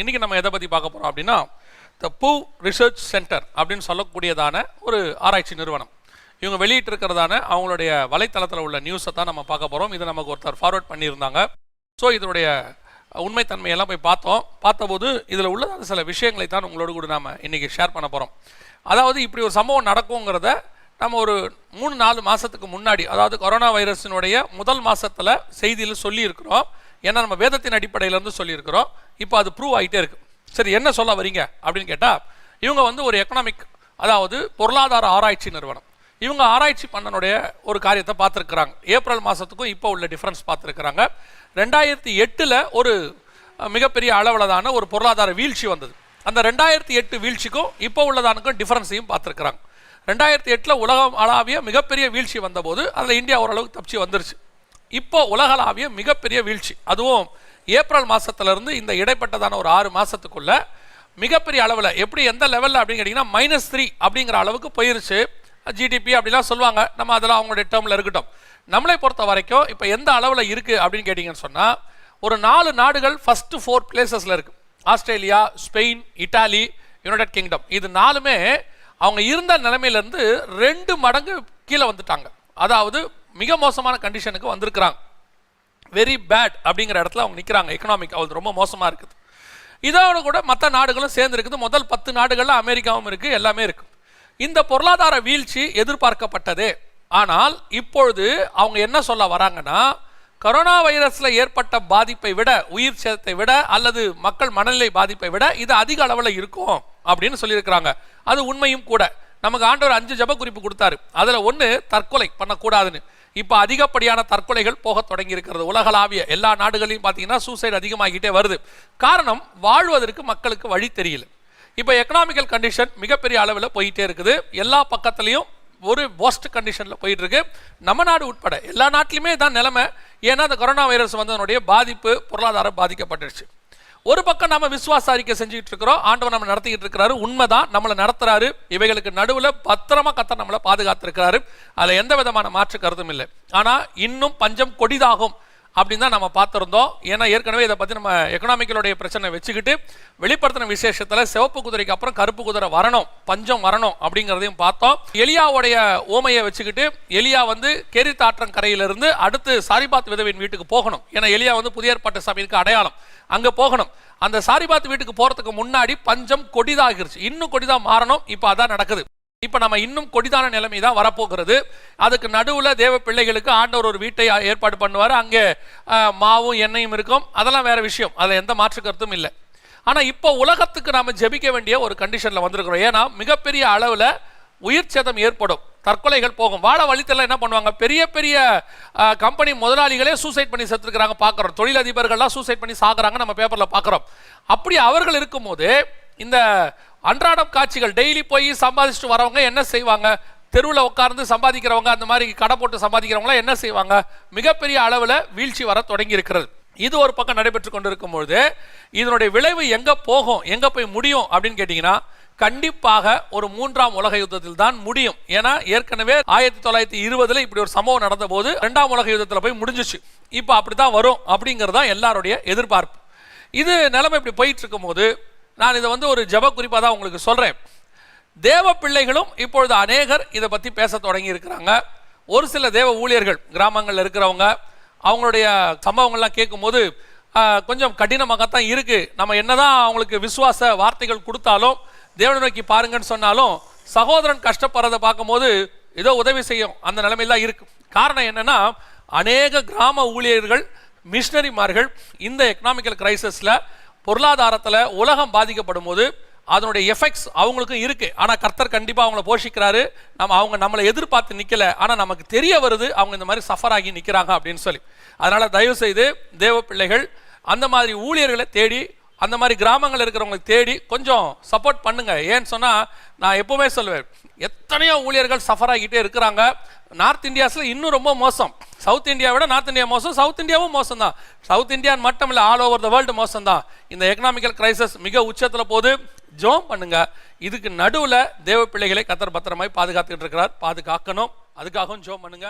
இன்றைக்கி நம்ம எதை பற்றி பார்க்க போகிறோம் அப்படின்னா த பூ ரிசர்ச் சென்டர் அப்படின்னு சொல்லக்கூடியதான ஒரு ஆராய்ச்சி நிறுவனம். இவங்க வெளியிட்டிருக்கிறதான அவங்களுடைய வலைத்தளத்தில் உள்ள நியூஸை தான் நம்ம பார்க்க போகிறோம் இதை நமக்கு ஒருத்தர் ஃபார்வர்ட் பண்ணியிருந்தாங்க. ஸோ இதனுடைய உண்மைத்தன்மையெல்லாம் போய் பார்த்தோம். பார்த்தபோது இதில் உள்ள சில விஷயங்களை தான் உங்களோட கூட நாம் இன்றைக்கி ஷேர் பண்ண போகிறோம் அதாவது இப்படி ஒரு சம்பவம் நடக்குங்கிறத நம்ம ஒரு மூணு நாலு மாதத்துக்கு முன்னாடி அதாவது கொரோனா வைரஸினுடைய முதல் மாதத்தில் செய்தியில் சொல்லியிருக்கிறோம். ஏன்னா நம்ம வேதத்தின் அடிப்படையிலேருந்து சொல்லியிருக்கிறோம். இப்போ அது ப்ரூவ் ஆகிட்டே இருக்கு. சரி என்ன சொல்ல வரீங்க? அப்படின்னு கேட்டால் இவங்க வந்து ஒரு எக்கனாமிக் அதாவது பொருளாதார ஆராய்ச்சி நிறுவனம். இவங்க ஆராய்ச்சி பண்ணனுடைய ஒரு காரியத்தை பார்த்துருக்குறாங்க. ஏப்ரல் மாதத்துக்கும் இப்போ உள்ள டிஃப்ரென்ஸ் பார்த்துருக்குறாங்க. ரெண்டாயிரத்தி எட்டில் ஒரு மிகப்பெரிய அளவுலதான ஒரு பொருளாதார வீழ்ச்சி வந்தது. அந்த ரெண்டாயிரத்தி எட்டு வீழ்ச்சிக்கும் இப்போ உள்ளதானுக்கும் டிஃப்ரென்ஸையும் பார்த்துருக்குறாங்க. ரெண்டாயிரத்தி எட்டில் உலகம் அளாவிய மிகப்பெரிய வீழ்ச்சி வந்தபோது அதில் இந்தியா ஓரளவுக்கு தப்பிச்சு வந்துருச்சு. இப்போ உலகளாவிய மிகப்பெரிய வீழ்ச்சி. அதுவும் ஏப்ரல் மாதத்துலேருந்து இந்த இடைப்பட்டதான ஒரு ஆறு மாதத்துக்குள்ள மிகப்பெரிய அளவில் எப்படி எந்த லெவலில் அப்படின்னு கேட்டிங்கன்னா மைனஸ் த்ரீ அப்படிங்கிற அளவுக்கு போயிருச்சு. ஜிடிபி அப்படிலாம் சொல்லுவாங்க. நம்ம அதெல்லாம் அவங்களுடைய டேர்மில் இருக்கட்டும். நம்மளை பொறுத்த வரைக்கும் இப்போ எந்த அளவில் இருக்குது அப்படின்னு கேட்டிங்கன்னு சொன்னால் ஒரு நாலு நாடுகள் ஃபஸ்ட்டு ஃபோர் பிளேசஸில் இருக்குது Australia Spain Italy United Kingdom இது நாலுமே அவங்க இருந்த நிலைமையிலேருந்து ரெண்டு மடங்கு கீழே வந்துட்டாங்க. அதாவது மிக மோசமான கண்டிஷனுக்கு வந்திருக்கிறாங்க. வெரி பேட் அப்படிங்கிற இடத்துல அவங்க நிற்கிறாங்க எக்கனாமிக் அவங்களுக்கு ரொம்ப மோசமாக இருக்குது. இதோட கூட மற்ற நாடுகளும் சேர்ந்துருக்குது. முதல் பத்து நாடுகளில் அமெரிக்காவும் இருக்குது எல்லாமே இருக்குது இந்த பொருளாதார வீழ்ச்சி எதிர்பார்க்கப்பட்டதே. ஆனால் இப்பொழுது அவங்க என்ன சொல்ல வராங்கன்னா கொரோனா வைரஸில் ஏற்பட்ட பாதிப்பை விட உயிர் சேதத்தை விட அல்லது மக்கள் மனநிலை பாதிப்பை விட இது அதிக அளவில் இருக்கும் அப்படின்னு சொல்லியிருக்கிறாங்க. அது உண்மையும் கூட. நமக்கு ஆண்டவர் அஞ்சு ஜெப குறிப்பு கொடுத்தாரு. அதில் ஒன்று தற்கொலை பண்ணக்கூடாதுன்னு. இப்போ அதிகப்படியான தற்கொலைகள் போக தொடங்கி இருக்கிறது உலகளாவிய எல்லா நாடுகளையும் பார்த்தீங்கன்னா சூசைட் அதிகமாகிட்டே வருது. காரணம் வாழ்வதற்கு மக்களுக்கு வழி தெரியல. இப்போ எக்கனாமிக்கல் கண்டிஷன் மிகப்பெரிய அளவில் போயிட்டே இருக்குது. எல்லா பக்கத்துலேயும் ஒரு worst கண்டிஷனில் போயிட்டுருக்கு. நம்ம நாடு உட்பட எல்லா நாட்டிலுமே தான் நிலைமை. ஏன்னா அந்த கொரோனா வைரஸ் வந்ததனுடைய பாதிப்பு பொருளாதாரம் பாதிக்கப்பட்டுருச்சு. ஒரு பக்கம் நம்ம விசுவாச அறிக்கை செஞ்சுட்டு இருக்கிறோம் ஆண்டவர் நம்ம நடத்திக்கிட்டு இருக்கிறாரு உண்மைதான் நம்மளை நடத்துறாரு இவைகளுக்கு நடுவில் பத்திரமா கத்த நம்மளை பாதுகாத்திருக்கிறாரு. அதில் எந்த விதமான மாற்று கருத்தும் இல்லை. ஆனால் இன்னும் பஞ்சம் கொடிதாகும். அப்படின்னு தான் நம்ம பார்த்துருந்தோம். ஏன்னா ஏற்கனவே இதை பற்றி நம்ம எக்கனாமிக்கலுடைய பிரச்சனை வச்சுக்கிட்டு வெளிப்படுத்தின விசேஷத்தில் சிவப்பு குதிரைக்கு அப்புறம் கருப்பு குதிரை வரணும் பஞ்சம் வரணும் அப்படிங்கிறதையும் பார்த்தோம். எலியாவுடைய ஓமையை வச்சுக்கிட்டு எலியா வந்து கேரித்தாற்றம் கரையிலிருந்து அடுத்து சாரிபாத் விதவின் வீட்டுக்கு போகணும். ஏன்னா எலியா வந்து புதிய ஏற்பாட்டு சபைக்கு அடையாளம். அங்கே போகணும். அந்த சாரிபாத் வீட்டுக்கு போகிறதுக்கு முன்னாடி பஞ்சம் கொடிதாகிருச்சு. இன்னும் கொடிதாக மாறணும். இப்போ அதான் நடக்குது. இப்போ நம்ம இன்னும் கொடிதான நிலைமை தான் வரப்போகிறது. அதுக்கு நடுவில் தேவ பிள்ளைகளுக்கு ஆண்டவர் ஒரு வீட்டை ஏற்பாடு பண்ணுவார். அங்கே மாவும் எண்ணெயும் இருக்கும். அதெல்லாம் வேறு விஷயம். அதில் எந்த மாற்று கருத்தும் இல்லை. ஆனால் இப்போ உலகத்துக்கு நாம் ஜெபிக்க வேண்டிய ஒரு கண்டிஷனில் வந்திருக்கிறோம். ஏன்னா மிகப்பெரிய அளவில் உயிர் சேதம் ஏற்படும். தற்கொலைகள் போகும். வாழ வழித்தெல்லாம் என்ன பண்ணுவாங்க? பெரிய பெரிய கம்பெனி முதலாளிகளே சூசைட் பண்ணி செத்துருக்கிறாங்க பார்க்குறோம். தொழிலதிபர்கள்லாம் சூசைட் பண்ணி சாகுறாங்க நம்ம பேப்பரில் பார்க்குறோம். அப்படி அவர்கள் இருக்கும்போது இந்த அன்றாடம் காட்சிகள் டெய்லி போய் சம்பாதிச்சுட்டு வரவங்க என்ன செய்வாங்க? தெருவில் உட்கார்ந்து சம்பாதிக்கிறவங்க அந்த மாதிரி கடை போட்டு சம்பாதிக்கிறவங்களாம் என்ன செய்வாங்க? மிகப்பெரிய அளவில் வீழ்ச்சி வர தொடங்கி இருக்கிறது இது ஒரு பக்கம் நடைபெற்று கொண்டிருக்கும் பொழுது இதனுடைய விளைவு எங்கே போகும் எங்கே போய் முடியும் அப்படின்னு கேட்டிங்கன்னா கண்டிப்பாக ஒரு மூன்றாம் உலக யுத்தத்தில் தான் முடியும். ஏன்னா ஏற்கனவே ஆயிரத்தி தொள்ளாயிரத்தி இருபதுல இப்படி ஒரு சம்பவம் நடந்த போது ரெண்டாம் உலக யுத்தத்தில் போய் முடிஞ்சிச்சு. இப்போ அப்படிதான் வரும் அப்படிங்கிறது தான் எல்லாருடைய எதிர்பார்ப்பு. இது நிலைமை இப்படி போயிட்டு இருக்கும்போது நான் இதை வந்து ஒரு ஜெப குறிப்பாக தான் உங்களுக்கு சொல்கிறேன் தேவ பிள்ளைகளும் இப்பொழுது அநேகர் இதை பற்றி பேச தொடங்கி இருக்கிறாங்க. ஒரு சில தேவ ஊழியர்கள் கிராமங்களில் இருக்கிறவங்க அவங்களுடைய சம்பவங்கள்லாம் கேட்கும்போது கொஞ்சம் கடினமாகத்தான் இருக்குது நம்ம என்னதான் அவங்களுக்கு விசுவாச வார்த்தைகள் கொடுத்தாலும் தேவனை நோக்கி பாருங்கன்னு சொன்னாலும் சகோதரன் கஷ்டப்படுறதை பார்க்கும்போது ஏதோ உதவி செய்யும். அந்த நிலைமையெல்லாம் இருக்குது காரணம் என்னென்னா அநேக கிராம ஊழியர்கள் மிஷினரிமார்கள் இந்த எக்கனாமிக்கல் கிரைசிஸில் பொருளாதாரத்தில் உலகம் பாதிக்கப்படும் போது அதனுடைய எஃபெக்ட்ஸ் அவங்களுக்கும் இருக்குது ஆனால் கர்த்தர் கண்டிப்பாக அவங்கள போஷிக்கிறாரு. நம்ம அவங்க நம்மளை எதிர்பார்த்து நிற்கல ஆனால் நமக்கு தெரிய வருது அவங்க இந்த மாதிரி சஃபர் ஆகி நிற்கிறாங்க அப்படின்னு சொல்லி. அதனால் தயவு செய்து தேவ பிள்ளைகள் அந்த மாதிரி ஊழியர்களை தேடி அந்த மாதிரி கிராமங்கள் இருக்கிறவங்களுக்கு தேடி கொஞ்சம் சப்போர்ட் பண்ணுங்க. ஏன்னு சொன்னால் நான் எப்பவுமே சொல்லுவேன் எத்தனையோ ஊழியர்கள் சஃபர் ஆகிட்டே இருக்கிறாங்க. நார்த் இந்தியாஸில் இன்னும் ரொம்ப மோசம். சவுத் இந்தியா விட நார்த் இந்தியா மோசம் சவுத் இந்தியாவும் மோசம் தான் சவுத் இந்தியான் மட்டும் இல்லை ஆல் ஓவர் த வேர்ல்டு மோசம் தான் இந்த எக்கனாமிக்கல் கிரைசஸ் மிக உச்சத்தில் போது ஜோம் பண்ணுங்க. இதுக்கு நடுவில் தேவ பிள்ளைகளை கத்தர் பத்திரமாய் பாதுகாத்துக்கிட்டு இருக்கிறார். பாதுகாக்கணும். அதுக்காகவும் ஜோம் பண்ணுங்க.